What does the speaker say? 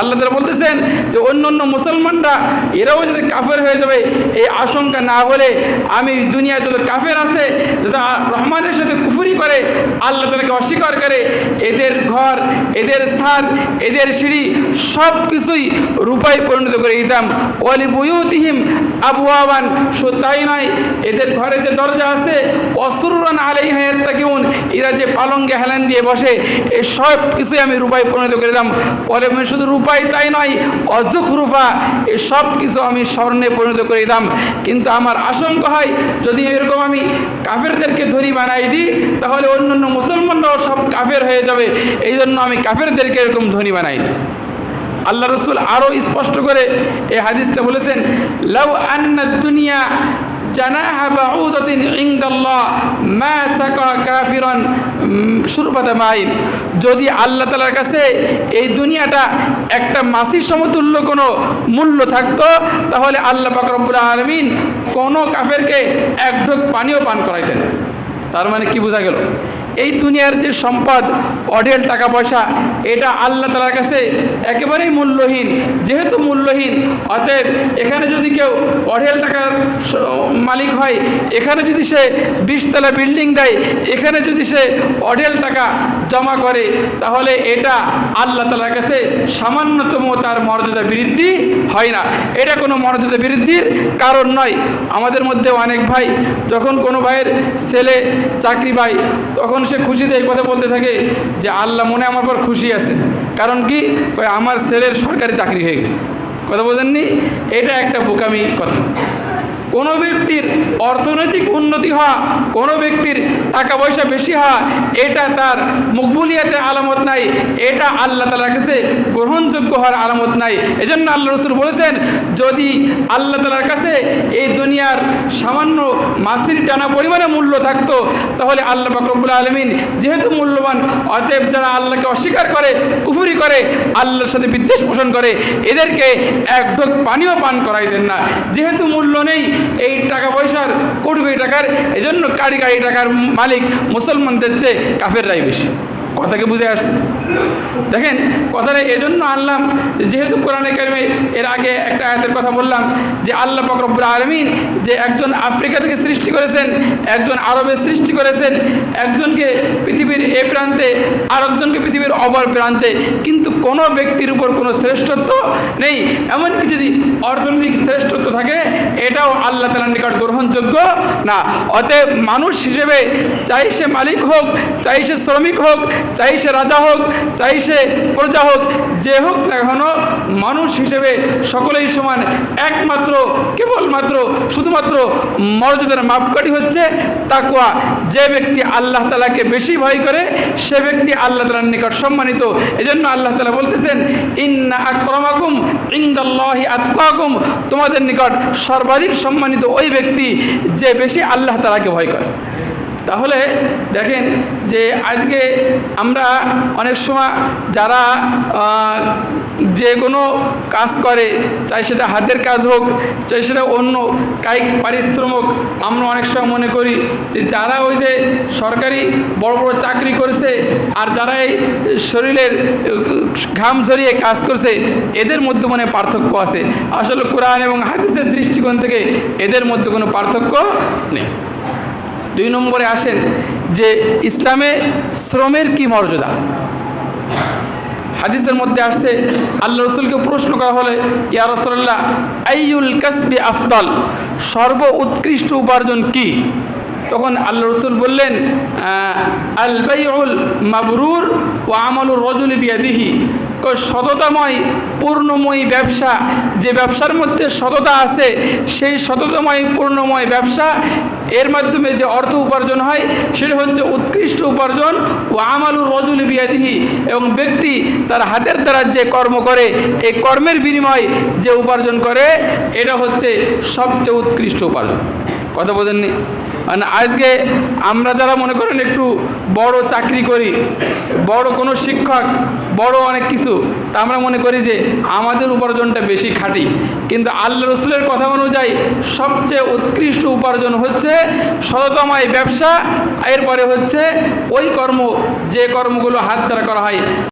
আল্লাহ বলতেছেন যে অন্য অন্য মুসলমানরা, এরাও যদি কাফের হয়ে যাবে, এই আশঙ্কা না হলে আমি দুনিয়ায় যত কাফের আছে, যত রহমানের সাথে কুফুরি করে, আল্লাহ তালাকে অস্বীকার করে, এদের ঘর, এদের ছাদ, এদের সিঁড়ি সব কিছুই রূপায় পরিণত করে দিতাম। ওয়ালি বুয়ুতিহিম আবু আবান তাই নয়, এদের ঘরে যে দরজা আছে অসুরান আলাই হায়াত তাকিউন এরা যে পালঙ্গে হেলান দিয়ে বসে এই সব কিছুই আমি রূপায় পরিণত করে দিলাম। পরে শুধু রূপাই তাই নয় অজুক রূপা, এ সব কিছু আমি স্বর্ণে পরিণত করে দিতাম। কিন্তু আমার আশঙ্কা হয়, যদি এরকম আমি কাফেরদেরকে ধরি বানাই দিই তাহলে অন্য অন্য মুসলমানরাও সব কাফের হয়ে যাবে। এই জন্য আমি কাফেরদেরকে এরকম ধনী বানাই। আল্লাহ রসুল আরও স্পষ্ট করে এই হাদিসটা বলেছেন, লাউ আন্না দুনিয়া মাইন যদি আল্লাহ তালার কাছে এই দুনিয়াটা একটা মাসির সমতুল্য কোনো মূল্য থাকতো, তাহলে আল্লাহ পাক আলমিন কোনো কাফেরকে এক ঢোক পানিও পান করাইতেন। তার মানে কি বোঝা গেল? এই দুনিয়ার যে সম্পদ, অঢেল টাকা পয়সা এটা আল্লাহ তালার কাছে একেবারেই মূল্যহীন। যেহেতু মূল্যহীন, অতএব এখানে যদি কেউ অঢেল টাকার মালিক হয়, এখানে যদি সে বিশতলা বিল্ডিং দেয়, এখানে যদি সে অঢেল টাকা জমা করে, তাহলে এটা আল্লাহ তালার কাছে সামান্যতম তার মর্যাদা বৃদ্ধি হয় না। এটা কোনো মর্যাদা বৃদ্ধির কারণ নয়। আমাদের মধ্যে অনেক ভাই, যখন কোনো ভাইয়ের ছেলে, চাকরি পায়, তখন সে খুশিতে এই কথা বলতে থাকে যে, আল্লাহ মনে আমার পর খুশি আছে। কারণ কি? আমার ছেলের সরকারি চাকরি হয়ে গেছে। কথা বলেননি এটা একটা বোকামি কথা। কোনো ব্যক্তির অর্থনৈতিক উন্নতি হওয়া, কোনো ব্যক্তির টাকা পয়সা বেশি হওয়া, এটা তার মকবুলিয়াতে আলামত নাই, এটা আল্লাহ তালার কাছে গ্রহণযোগ্য হওয়ার আলামত নাই। এজন্য আল্লাহ রসুল বলেছেন, যদি আল্লাহ তালার কাছে এই দুনিয়ার সামান্য মাসির টানা পরিমাণে মূল্য থাকতো, তাহলে আল্লাহ বাকরবুল আলমিন যেহেতু মূল্যবান, অতএব যারা আল্লাহকে অস্বীকার করে, কুফুরি করে, আল্লাহর সাথে বিদ্বেষ পোষণ করে, এদেরকে এক ঢোক পানিও পান করাইতেন না। যেহেতু মূল্য নেই এই টাকা পয়সার কোটি কোটি টাকার, এজন্য কারি কারি টাকার মালিক মুসলমানদের চেয়ে কাফেররাই বেশি। কথাকে বুঝে আসছে দেখেন, কথাটা এজন্য আনলাম, যেহেতু কোরআনে কারিমে এর আগে একটা আয়াতের কথা বললাম, যে আল্লাহ ফকরবুল আলমিন যে একজন আফ্রিকা থেকে সৃষ্টি করেছেন, একজন আরবের সৃষ্টি করেছেন, একজনকে পৃথিবীর এ প্রান্তে, আরেকজনকে পৃথিবীর অপর প্রান্তে, কিন্তু কোনো ব্যক্তির উপর কোনো শ্রেষ্ঠত্ব নেই। এমনকি যদি অর্থনৈতিক শ্রেষ্ঠত্ব থাকে, এটাও আল্লাহ তালার নিকট গ্রহণযোগ্য না। অতএব মানুষ হিসেবে, চাই সে মালিক হোক, চাই সে শ্রমিক হোক চাই সে রাজা হোক, চাই সে প্রজা হোক, যে হোক না কেন মানুষ হিসেবে সকলেই সমান, একমাত্র, কেবলমাত্র, শুধুমাত্র মর্যাদার মাপকাঠি হচ্ছে তাকুয়া যে ব্যক্তি আল্লাহ তালাকে বেশি ভয় করে, সে ব্যক্তি আল্লাহ তালার নিকট সম্মানিত। এজন্য আল্লাহ তালা বলতেছেন, ইন্না আক্রমাকুম ইন্দাল্লাহি আতকাকুম। তোমাদের নিকট সর্বাধিক সম্মানিত ওই ব্যক্তি যে বেশি আল্লাহ তালাকে ভয় করে। তাহলে দেখেন যে আজকে আমরা অনেক সময় যারা যে কোনো কাজ করে, চাই সেটা হাতের কাজ হোক, চাই সেটা অন্য কায়িক পারিশ্রমিক আমরা অনেক সময় মনে করি যে যারা ওই যে সরকারি বড় বড় চাকরি করছে আর যারা এই শরীরের ঘাম ঝরিয়ে কাজ করছে, এদের মধ্যে মনে পার্থক্য আছে। আসলে কোরআন এবং হাদিসের দৃষ্টিকোণ থেকে এদের মধ্যে কোনো পার্থক্য নেই। দুই নম্বরে আসেন যে ইসলামে শ্রমের কি মর্যাদা? হাদিসের মধ্যে আসছে আল্লাহ রসুলকে প্রশ্ন করা হলে, ইয়া রসল্লাহ আইউল কাসবি আফতাল সর্ব উৎকৃষ্ট উপার্জন কি? তখন আল্লাহ রসুল বললেন আল বাইউল মাবরুর ও আমলুর রজুল বিয়াদিহি। সততাময়, পূর্ণময়ী ব্যবসা, যে ব্যবসার মধ্যে সততা আছে, সেই সততাময়, পূর্ণময় ব্যবসা, এর মাধ্যমে যে অর্থ উপার্জন হয়, সেটা হচ্ছে উৎকৃষ্ট উপার্জন ও আমালুর রজুল বিয়াদিহি। এবং ব্যক্তি তার হাতের দ্বারা যে কর্ম করে, এই কর্মের বিনিময় যে উপার্জন করে, এটা হচ্ছে সবচেয়ে উৎকৃষ্ট উপার্জন। কথা বোঝেননি? মানে আজকে আমরা যারা মনে করেন একটু বড় চাকরি করি, বড় কোনো শিক্ষক, বড় অনেক কিছু, তা আমরা মনে করি যে আমাদের উপার্জনটা বেশি খাটি। কিন্তু আল্লাহ রসুলের কথা অনুযায়ী সবচেয়ে উৎকৃষ্ট উপার্জন হচ্ছে সততময় ব্যবসা, এরপরে হচ্ছে ওই কর্ম, যে কর্মগুলো হাত দ্বারা করা হয়।